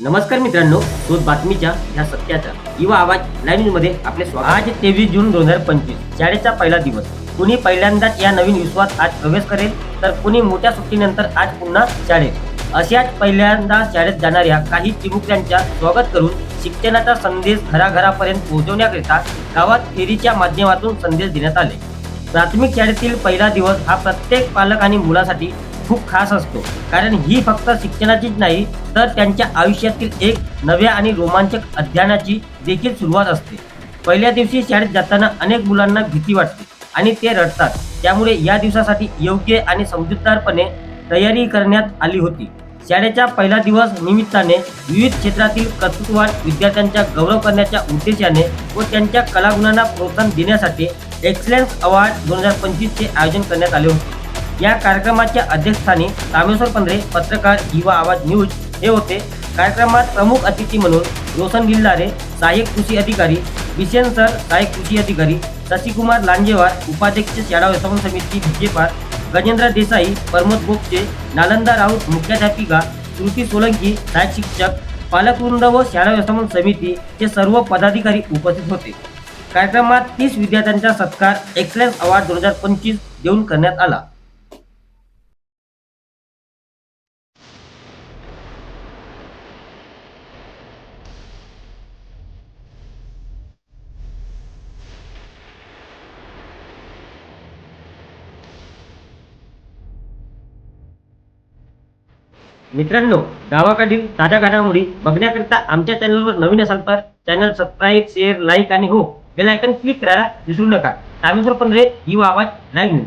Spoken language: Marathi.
नमस्कार मित्रांनो शोध बातमीच्या या सत्याचा युवा आवाज लाईव्ह न्यूजमध्ये आपले स्वागत. आज तेवीस जून दोन हजार पंचवीस शाळेचा पहिला दिवस. कुणी पहिल्यांदाच या नवीन विश्वात आज प्रवेश करेल तर कुणी मोठ्या सुट्टीनंतर आज पुन्हा शाळेत. अशाच पहिल्यांदा शाळेत जाणाऱ्या काही चिमुकल्यांच्या स्वागत करून शिक्षणाचा संदेश घराघरापर्यंत पोहोचवण्याकरिता गावात फेरीच्या माध्यमातून संदेश देण्यात आले. प्राथमिक शाळेतील पहिला दिवस हा प्रत्येक पालक आणि मुलासाठी खूप खास असतो. कारण ही फक्त शिक्षणाचीच नाही तर त्यांच्या आयुष्यातील एक नव्या आणि रोमांचक अध्ययनाची देखील सुरुवात असते. पहिल्या दिवशी शाळेत जाताना अनेक मुलांना भीती वाटते आणि ते रडतात. त्यामुळे या दिवसासाठी योग्य आणि समजूतदारपणे तयारी करण्यात आली होती. शाळेचा पहिला दिवस निमित्ताने विविध क्षेत्रातील कर्तृत्ववान विद्यार्थ्यांचा गौरव करण्याच्या उद्देशाने व त्यांच्या कलागुणांना प्रोत्साहन देण्यासाठी एक्सलन्स अवॉर्ड दोन हजार पंचवीसचे आयोजन करण्यात आले होते. या कार्यक्रमाच्या अध्यक्षस्थानी रामेश्वर पंधरे पत्रकार युवा आवाज न्यूज हे होते. कार्यक्रमात प्रमुख अतिथी म्हणून रोशन गिल्लारे सहाय्यक कृषी अधिकारी बिशेन सर सहाय्यक कृषी अधिकारी शशिकुमार लांजेवार उपाध्यक्ष शाळा व्यवस्थापन समिती भिजेपार गजेंद्र देसाई प्रमोद गोपचे नालंदा राऊत मुख्याध्यापिका श्रुती सोलंकी सहाय्यक शिक्षक पालकवृंद व शाळा व्यवस्थापन समितीचे सर्व पदाधिकारी उपस्थित होते. कार्यक्रमात तीस विद्यार्थ्यांचा सत्कार एक्सलन्स अवॉर्ड दोन हजार पंचवीस देऊन करण्यात आला. मित्रांनो गावाकडील ताज्या घडामोडी बघण्याकरिता आमच्या चॅनलवर नवीन असाल तर चॅनल सबस्क्राईब शेअर लाईक आणि हो बेल आयकन क्लिक करायला विसरू नका. रामेश्वर पंधरे ही आवाज लाईव्ह न्यूज